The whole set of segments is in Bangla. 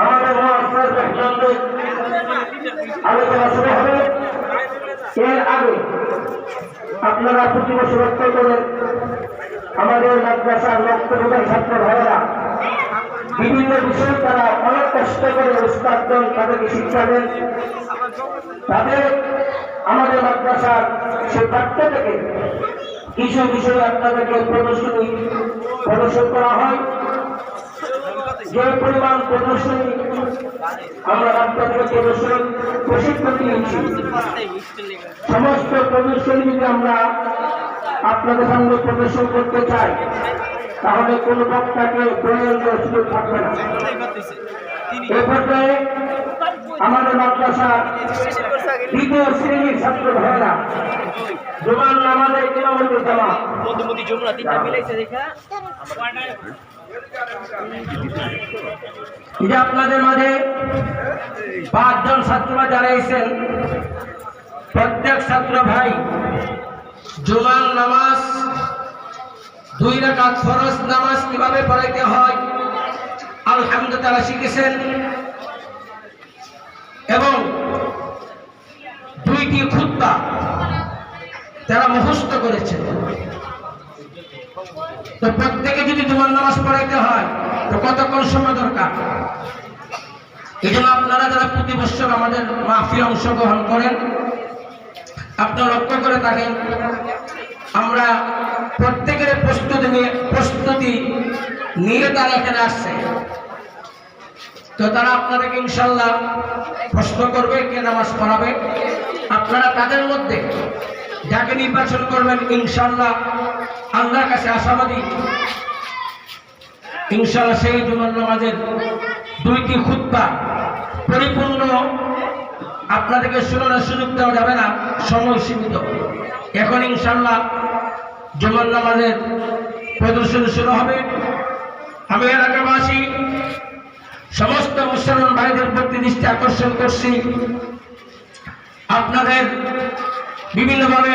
আমাদের আপনারা প্রতি বছর করেন, আমাদের মাদ্রাসার লক্ষ্যবোধের ছাত্র ভাইয়েরা বিভিন্ন বিষয়ে তারা অনেক কষ্ট করে উস্তাদগণ তাদেরকে শিক্ষা দেন। তাদের আমাদের মাদ্রাসার সেই পাঠ্য থেকে কিছু বিষয় আপনাদেরকে প্রদর্শনী প্রদর্শন করা হয়। সমস্ত প্রদর্শনী যদি আমরা আপনাদের সামনে প্রদর্শন করতে চাই। তাহলে কোন বক্তাকে প্রয়োজন দেওয়ার সুযোগ থাকবে না। এ পর্যায়ে আমাদের মাদ্রাসার দ্বিতীয় শ্রেণির ছাত্র ভাইয়েরা জোমান নামাজের ইমামতি জামা তিনটা দেখা। এই আপনাদের মাঝে পাঁচজন ছাত্ররা যারা এসেছেন, প্রত্যেক ছাত্র ভাই জুমান নামাজ, দুই রাকাত ফরজ নামাজ কীভাবে পড়াইতে হয়, আলহামদুলিল্লাহ তারা শিখেছেন। এবং দুইটি খুদ্া তারা মুখস্থ করেছেন। তো প্রত্যেকে যদি জুমার নামাজ পড়াইতে হয়, তো কতক্ষণ সময় দরকার? এই জন্য আপনারা যারা প্রতি বছর আমাদের মাহফিল অংশগ্রহণ করেন আপনারা লক্ষ্য করে থাকেন, আমরা প্রত্যেকের প্রস্তুতি নিয়ে প্রস্তুতি নিয়ে তারা এখানে আসছে। তো তারা আপনাদেরকে ইনশাল্লাহ প্রশ্ন করবে, কে নামাজ পড়াবে। আপনারা তাদের মধ্যে যাকে নির্বাচন করবেন, ইনশাল্লাহ আল্লাহর কাছে আশাবাদী। ইনশাল্লাহ সেই জুমার নামাজের দুইটি খুদ্া পরিপূর্ণ। আপনাদেরকে শোনানোর সুযোগ দেওয়া যাবে না, সময় সীমিত। এখন ইনশাল্লাহ জুমার নামাজের প্রদর্শনী শুরু হবে। আমি এলাকাবাসী, সমস্ত মুসলমান ভাইদের প্রতি দৃষ্টি আকর্ষণ করছি। আপনাদের বিভিন্নভাবে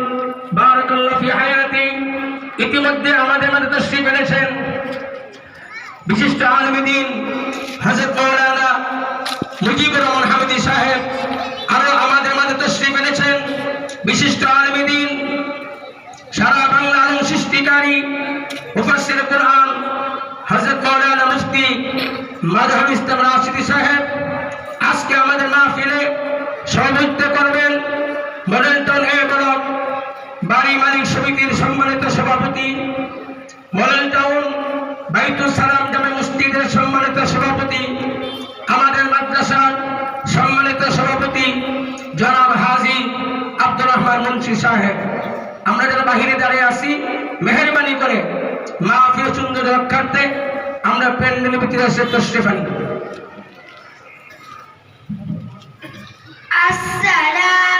ইতিমধ্যে আমাদের মধ্যে তশরিফ এনেছেন বিশিষ্ট আলমদিন হজরত মৌলানা মুজিবুর রহমান হামিদি সাহেব। আরও আমাদের মাঝে তশরিফ এনেছেন বিশিষ্ট আলমদিন সারা বাংলা আলম সৃষ্টিকারী মুফাসসির কোরআন হযরত মাওলানা মুফতি মাযহাব ইসলাম রাশিদি সাহেব। আজকে আমাদের মাহফিলে সভাপতিত্ব করবেন মডেলটন এ ব্লক বাড়ি মালিক সমিতির সম্মানিত সভাপতি মলেন টাউন বাইতুল সালাম জামে মসজিদের সম্মানিত সভাপতি, আমাদের মাদ্রাসার সম্মানিত সভাপতি জনাব হাজি আব্দুর রহমান মুন্সি সাহেব। আমরা যারা বাহিরে দাঁড়িয়ে আসি মেহরবানি করে মা ফির সুন্দর রক্ষার্থে আমরা প্যান্ডেল ভিতরে আসে তশ্রিফ আনি। আসসালাম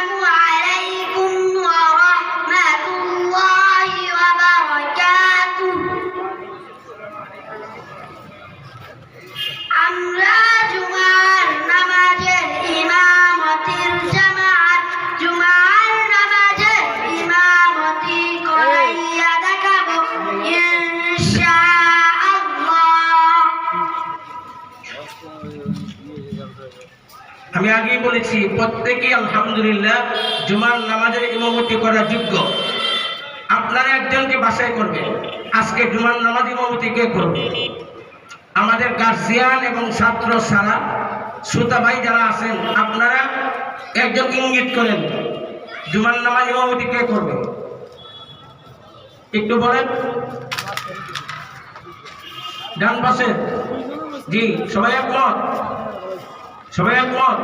আগেই বলেছি প্রত্যেকেই আলহামদুলিল্লাহ জুমার নামাজের ইমামতি করার যোগ্য। আপনারা একজনকে বাছাই করবেন। আজকে জুমার নামাজ ইমামতি কে করবে? আমাদের গার্জিয়ান এবং ছাত্র সারা শ্রোতা ভাই যারা আছেন, আপনারা একজন ইঙ্গিত করেন, জুমার নামাজ ইমামতি কে করবে? একটু বলেন। ডান পাশে। জি, সবাই একমত? সবাই একমত?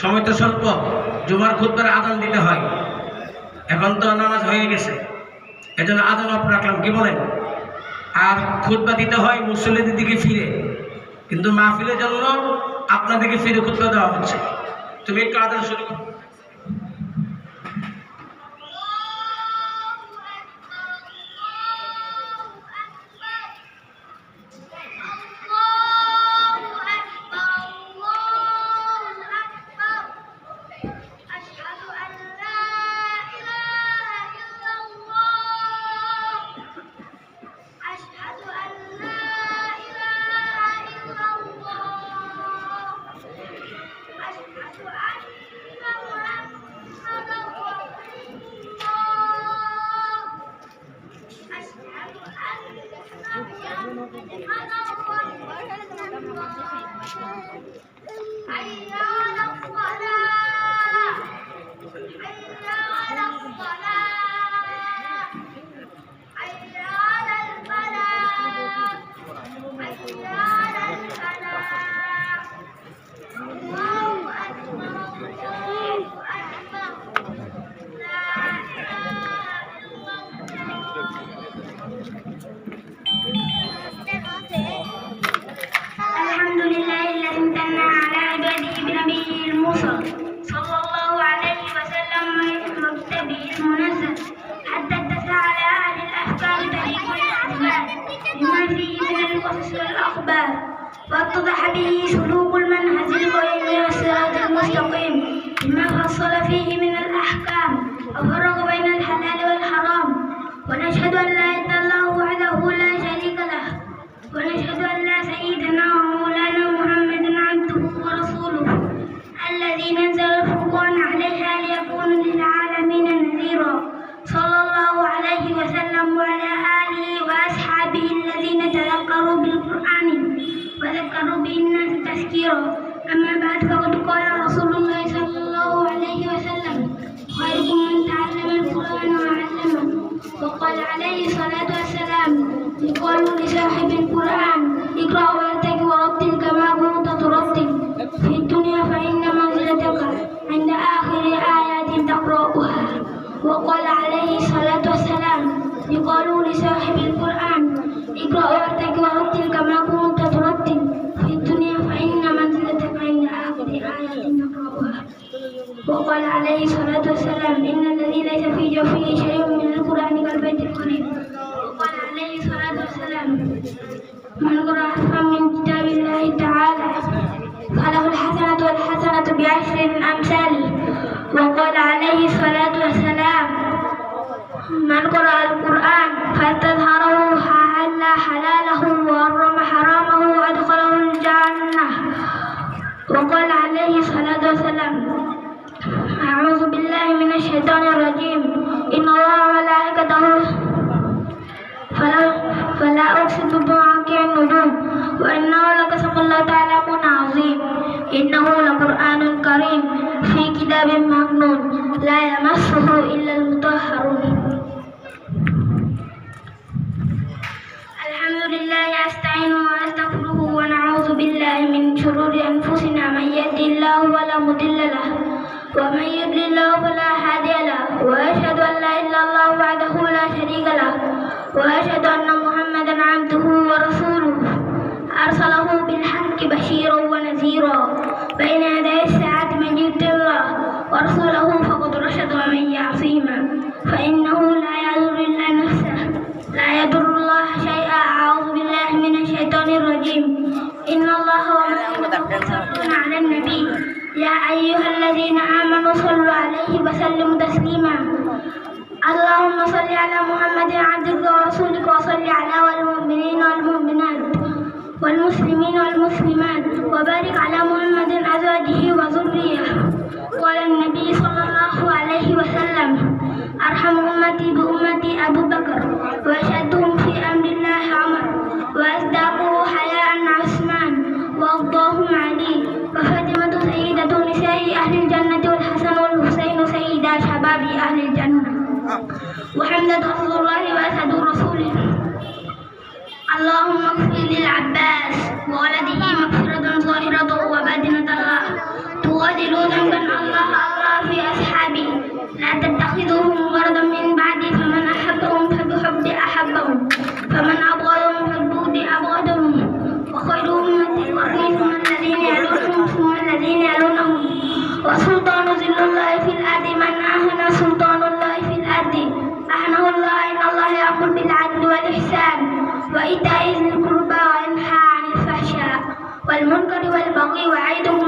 সময় তো স্বল্প, জুমার খুদ্বার আদান দিতে হয়। এখন তো নামাজ হয়ে গেছে। এজন্য আদান অফ রাখলাম, কি বলেন? আর খুদ্া দিতে হয়, মুসল্লিদের দিকে ফিরে। কিন্তু মাহফিলের জন্য আপনাদেরকে ফিরে খুদ্া দেওয়া হচ্ছে তুমি একটু আদান শুরু করো। 아니라 واتضح به سلوك المنهج القويم والصراط المستقيم. بما فصل فيه من الأحكام. وفرق بين الحلال والحرام. ونشهد أن لا إله إلا الله وحده لا شريك له. ونشهد أن لا سيدنا يقال لصاحب القرآن اقرأ وارتق ورتل كما كنت ترتل. في الدنيا فإن منزلتك عند آخر آيات تقرأها وقال عليه الصلاة والسلام إن الذي ليس في جوفه شيء من القرآن كالبيت القريب. وقال عليه الصلاة والسلام من قرأ حرفا من كتاب الله تعالى فله الحسنة والحسنة بعشر أمثاله من قرأ القرآن فاستظهره حل حلاله وحرم حرامه وأدخله الجنة. وقال عليه الصلاة والسلام أعوذ بالله من الشيطان الرجيم. إن الله وملائكته فلا فلا أقسم بمواقع النجوم وإنه لقسم الله تعالى عظيم. إنه لقرآن كريم في كتاب مكنون لا يمسه إلا المطهرون. أستعين وأستغفره ونعوذ بالله من شرور أنفسنا. من يهدي الله فلا مضل له ومن يضلل الله فلا هادي له. وأشهد أن لا إله إلا الله وحده لا شريك له وأشهد أن محمدا عبده ورسوله. أرسله بالحق بشيرا ونذيرا. بين إن الله وملائكته يصلون على النبي. يا أيها الذين آمنوا صلوا عليه وسلموا تسليما. اللهم صل على محمد عبدك ورسولك وصل على المؤمنين والمؤمنات والمسلمين والمسلمات وبارك على محمد أزواجه وذريته. قال النبي صلى الله عليه وسلم أرحم أمتي بأمتي أبو بكر. 我爱的。